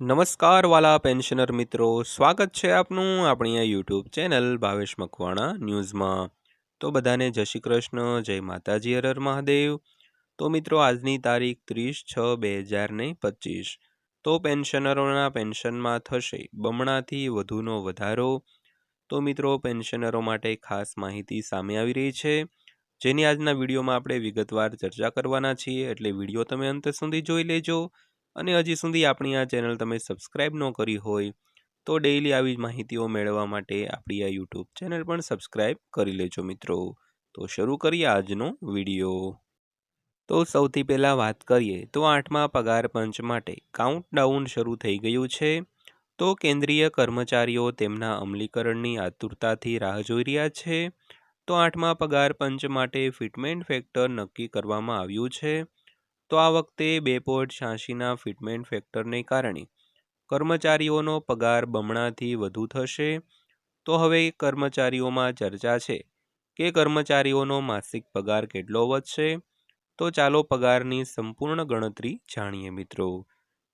નમસ્કાર વાલા પેન્શનર મિત્રો, સ્વાગત છે આપનું આપણી આ યુટ્યુબ ચેનલ ભાવેશ મકવાણા ન્યૂઝમાં. તો બધાને જય શ્રી કૃષ્ણ, જય માતાજી હરર મહાદેવ. તો મિત્રો, આજની તારીખ ત્રીસ છ બે હજાર ને પચીસ. તો પેન્શનરોના પેન્શનમાં થશે બમણાથી વધુનો વધારો. તો મિત્રો, પેન્શનરો માટે ખાસ માહિતી સામે આવી રહી છે, જેની આજના વિડીયોમાં આપણે વિગતવાર ચર્ચા કરવાના છીએ. એટલે વીડિયો તમે અંત સુધી જોઈ લેજો. અને હજી સુધી આપણી આ ચેનલ તમે સબસ્ક્રાઈબ ન કરી હોય, તો ડેઈલી આવી માહિતીઓ મેળવવા માટે આપણી આ યુટ્યુબ ચેનલ પણ સબસ્ક્રાઈબ કરી લેજો મિત્રો. તો શરૂ કરીએ આજનો વીડિયો. તો સૌથી પહેલાં વાત કરીએ, તો આઠમા પગાર પંચ માટે કાઉન્ટડાઉન શરૂ થઈ ગયું છે. તો કેન્દ્રીય કર્મચારીઓ તેમના અમલીકરણની આતુરતાથી રાહ જોઈ રહ્યા છે. તો આઠમા પગાર પંચ માટે ફિટમેન્ટ ફેક્ટર નક્કી કરવામાં આવ્યું છે. તો આ વખતે બે પોઈન્ટ છ્યાસીના ફિટમેન્ટ ફેક્ટરને કારણે કર્મચારીઓનો પગાર બમણાથી વધુ થશે. તો હવે કર્મચારીઓમાં ચર્ચા છે કે કર્મચારીઓનો માસિક પગાર કેટલો વધશે? તો ચાલો પગારની સંપૂર્ણ ગણતરી જાણીએ મિત્રો.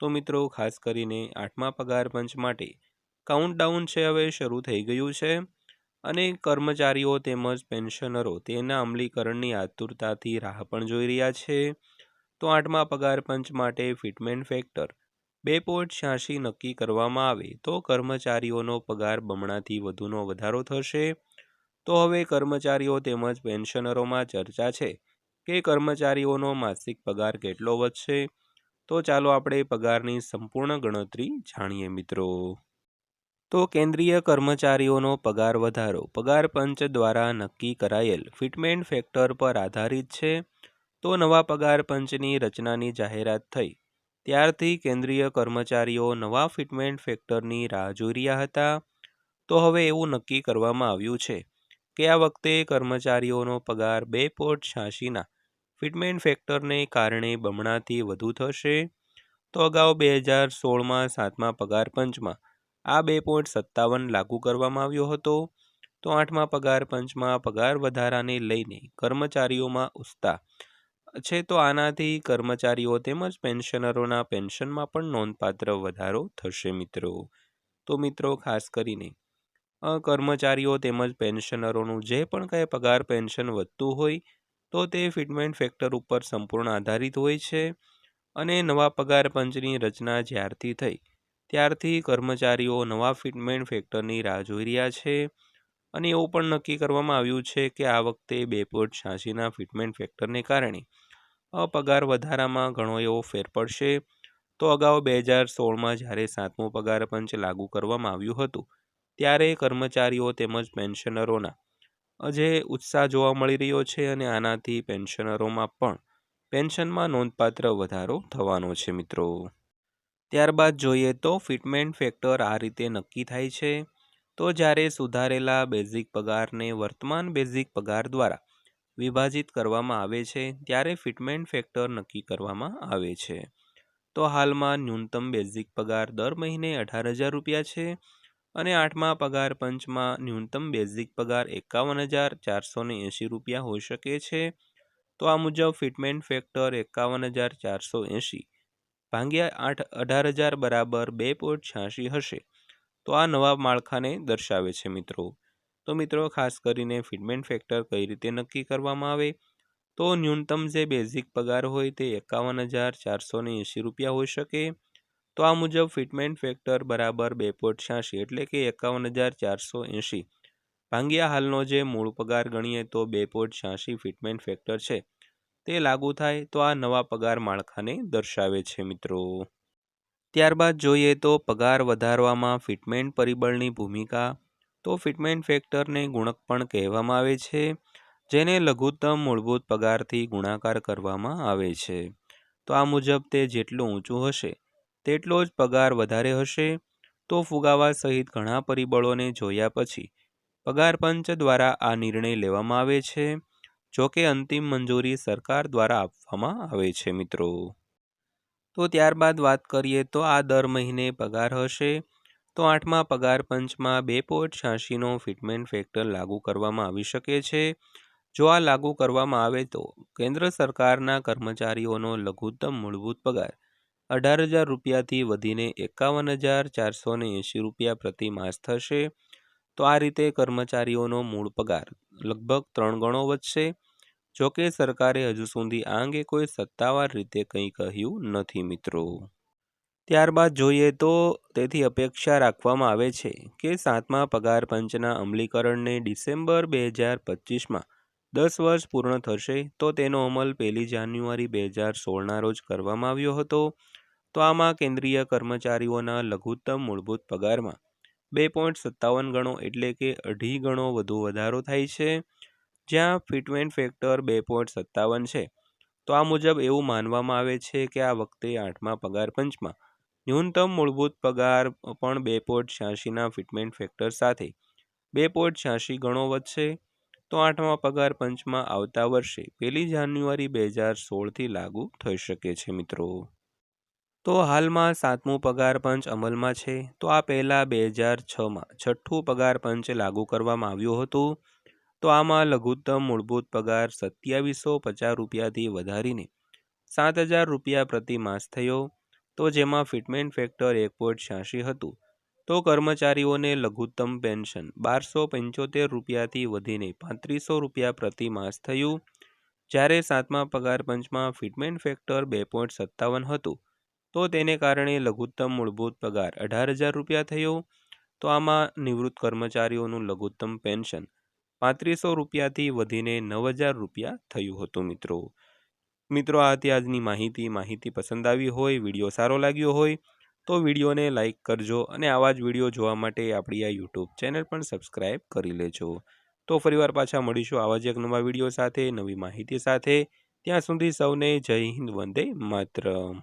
તો મિત્રો, ખાસ કરીને આઠમા પગાર પંચ માટે કાઉન્ટડાઉન છે હવે શરૂ થઈ ગયું છે અને કર્મચારીઓ તેમજ પેન્શનરો તેના અમલીકરણની આતુરતાથી રાહ પણ જોઈ રહ્યા છે. તો આઠમા પગાર પંચ માટે ફિટમેન્ટ ફેક્ટર. બે પોઈન્ટ છ્યાસી નક્કી કરવામાં આવે તો કર્મચારીઓનો પગાર બમણાથી વધુનો વધારો થશે. તો હવે કર્મચારીઓ તેમજ પેન્શનરોમાં ચર્ચા છે કે કર્મચારીઓનો માસિક પગાર કેટલો વધશે? તો ચાલો આપણે પગારની સંપૂર્ણ ગણતરી જાણીએ મિત્રો. તો કેન્દ્રીય કર્મચારીઓનો પગાર વધારો. પગાર પંચ દ્વારા નક્કી કરાયેલ ફિટમેન્ટ ફેક્ટર પર આધારિત છે. તો નવા પગાર પંચની રચનાની જાહેરાત થઈ. ત્યારથી કેન્દ્રીય કર્મચારીઓ નવા ફિટમેન્ટ ફેક્ટરની રાહ જોઈ રહ્યા હતા. તો હવે એવું નક્કી કરવામાં આવ્યું છે કે આ વખતે કર્મચારીઓનો પગાર બે પોઈન્ટ છ્યાસીના ફિટમેન્ટ ફેક્ટરને કારણે બમણાથી વધુ થશે. તો અગાઉ બે હજાર સોળમાં સાતમા પગાર પંચમાં આ બે પોઈન્ટ સત્તાવન લાગુ કરવામાં આવ્યો હતો. તો આઠમા પગાર પંચમાં પગાર વધારાને લઈને કર્મચારીઓમાં ઉત્સાહ છે, તો આનાથી કર્મચારીઓ તેમજ પેન્શનરોના પેન્શનમાં પણ નોંધપાત્ર વધારો થશે મિત્રો. તો મિત્રો, ખાસ કરીને કર્મચારીઓ તેમજ પેન્શનરોનું જે પણ કંઈ પગાર પેન્શન વધતું હોય, તો તે ફિટમેન્ટ ફેક્ટર ઉપર સંપૂર્ણ આધારિત હોય છે અને નવા પગાર પંચની રચના જ્યારથી થઈ, ત્યારથી કર્મચારીઓ નવા ફિટમેન્ટ ફેક્ટરની રાહ જોઈ રહ્યા છે અને એવું પણ નક્કી કરવામાં આવ્યું છે કે આ વખતે બે પોઈન્ટ છ્યાસીના ફિટમેન્ટ ફેક્ટરને કારણે પગાર વધારામાં ઘણો એવો ફેર પડશે. તો અગાઉ બે હજાર સોળમાં જ્યારે સાતમું પગાર પંચ લાગુ કરવામાં આવ્યું હતું, ત્યારે કર્મચારીઓ તેમજ પેન્શનરોના જે ઉત્સાહ જોવા મળી રહ્યો છે અને આનાથી પેન્શનરોમાં પણ પેન્શનમાં નોંધપાત્ર વધારો થવાનો છે મિત્રો. ત્યારબાદ જોઈએ તો ફિટમેન્ટ ફેક્ટર આ રીતે નક્કી થાય છે. તો જ્યારે સુધારેલા બેઝિક પગારને વર્તમાન બેઝિક પગાર દ્વારા વિભાજિત કરવામાં આવે છે, ત્યારે ફિટમેન્ટ ફેક્ટર નક્કી કરવામાં આવે છે. તો હાલમાં ન્યૂનતમ બેઝિક પગાર દર મહિને અઢાર હજાર રૂપિયા છે અને આઠમા પગાર પંચમાં ન્યૂનતમ બેઝિક પગાર એકાવન હજાર ચારસો ને એંશી રૂપિયા હોઈ શકે છે. તો આ મુજબ ફિટમેન્ટ ફેક્ટર એકાવન હજાર ચારસો એંશી ભાંગ્યા આઠ અઢાર હજાર બરાબર બે પોઈન્ટ છ્યાસી હશે. તો આ નવા માળખાને દર્શાવે છે મિત્રો. તો મિત્રો, ખાસ કરીને ફિટમેન્ટ ફેક્ટર કઈ રીતે નક્કી કરવામાં આવે? તો ન્યૂનતમ જે બેઝિક પગાર હોય તે એકાવન હજાર ચારસો ને એંશી રૂપિયા હોઈ શકે. તો આ મુજબ ફિટમેન્ટ ફેક્ટર બરાબર બે પોઈન્ટ છ્યાસી એટલે કે એકાવન હજાર ચારસો એંશી. ભાંગ્યા હાલનો જે મૂળ પગાર ગણીએ તો બે પોઈન્ટ છ્યાસી ફિટમેન્ટ ફેક્ટર છે. તે લાગુ થાય તો આ નવા પગાર માળખાને દર્શાવે છે મિત્રો. ત્યારબાદ જોઈએ તો પગાર વધારવામાં ફિટમેન્ટ પરિબળની ભૂમિકા તો ફિટમેન્ટ ફેક્ટરને ગુણક પણ કહેવામાં આવે છે, જેને લઘુત્તમ મૂળભૂત પગારથી ગુણાકાર કરવામાં આવે છે. તો આ મુજબ તે જેટલું ઊંચું હશે, તેટલો જ પગાર વધારે હશે. તો ફુગાવા સહિત ઘણા પરિબળોને જોયા પછી, પગાર પંચ દ્વારા આ નિર્ણય લેવામાં આવે છે, જો કે અંતિમ મંજૂરી સરકાર દ્વારા આપવામાં આવે છે, મિત્રો. તો ત્યારબાદ વાત કરીએ તો આ દર મહિને પગાર હશે તો આઠમા પગાર પંચમાં બે પોઈન્ટ છ્યાસીનો ફિટમેન્ટ ફેક્ટર લાગુ કરવામાં આવી શકે છે. જો આ લાગુ કરવામાં આવે તો કેન્દ્ર સરકારના કર્મચારીઓનો લઘુત્તમ મૂળભૂત પગાર અઢાર હજાર રૂપિયાથી વધીને એકાવન હજાર ચારસો ને એંશી રૂપિયા પ્રતિ માસ થશે. તો આ રીતે કર્મચારીઓનો મૂળ પગાર લગભગ ત્રણ ગણો વધશે. જોકે સરકારે હજુ સુધી આ અંગે કોઈ સત્તાવાર રીતે કંઈ કહ્યું નથી મિત્રો. ત્યારબાદ જોઈએ તો તેથી અપેક્ષા રાખવામાં આવે છે કે સાતમા પગાર પંચના અમલીકરણને ડિસેમ્બર બે હજાર પચીસમાં દસ વર્ષ પૂર્ણ થશે તો તેનો અમલ પહેલી જાન્યુઆરી બે હજાર સોળના રોજ કરવામાં આવ્યો હતો. તો આમાં કેન્દ્રીય કર્મચારીઓના લઘુત્તમ મૂળભૂત પગારમાં બે પોઈન્ટ સત્તાવન ગણો એટલે કે અઢી ગણો વધુ વધારો થાય છે. જ્યાં ફિટમેન્ટ ફેક્ટર બે પોઈન્ટ સત્તાવન છે. તો આ મુજબ એવું માનવામાં આવે છે કે આ વખતે આઠમા પગાર પંચમાં ન્યૂનતમ મૂળભૂત પગાર પણ બે પોઈન્ટ છ્યાસીના ફિટમેન્ટ ફેક્ટર સાથે. બે પોઈન્ટ છ્યાસી ગણો વધશે તો આઠમા પગાર પંચમાં આવતા વર્ષે પહેલી જાન્યુઆરી બે હજાર સોળથી લાગુ થઈ શકે છે મિત્રો. તો હાલમાં સાતમું પગાર પંચ અમલમાં છે તો આ પહેલાં બે હજાર છમાં છઠ્ઠું પગાર પંચ લાગુ કરવામાં આવ્યું હતું. તો આમાં લઘુત્તમ મૂળભૂત પગાર સત્યાવીસો પચાસ રૂપિયાથી વધારીને સાત હજાર રૂપિયા પ્રતિ માસ થયો. તો જેમાં ફિટમેન્ટ ફેક્ટર એક પોઈન્ટ છ્યાસી હતું. તો કર્મચારીઓને લઘુત્તમ પેન્શન બારસો પંચોતેર રૂપિયાથી વધીને પાંત્રીસો રૂપિયા પ્રતિ માસ થયું, જ્યારે સાતમા પગાર પંચમાં ફિટમેન્ટ ફેક્ટર બે પોઈન્ટ સત્તાવન હતું. તો તેને કારણે લઘુત્તમ મૂળભૂત પગાર અઢાર હજાર રૂપિયા થયો. તો આમાં નિવૃત્ત કર્મચારીઓનું લઘુત્તમ પેન્શન પાંત્રીસો રૂપિયાથી વધીને નવ હજાર રૂપિયા થયું હતું મિત્રો. મિત્રો, આ હતી આજની માહિતી. માહિતી પસંદ આવી હોય, વીડિયો સારો લાગ્યો હોય, તો વિડીયોને લાઇક કરજો અને આવા જ વીડિયો જોવા માટે આપણી આ યુટ્યુબ ચેનલ પણ સબસ્ક્રાઈબ કરી લેજો. તો ફરીવાર પાછા મળીશું આવા જ એક નવા વીડિયો સાથે, નવી માહિતી સાથે. ત્યાં સુધી સૌને જય હિન્દ, વંદે માતરમ.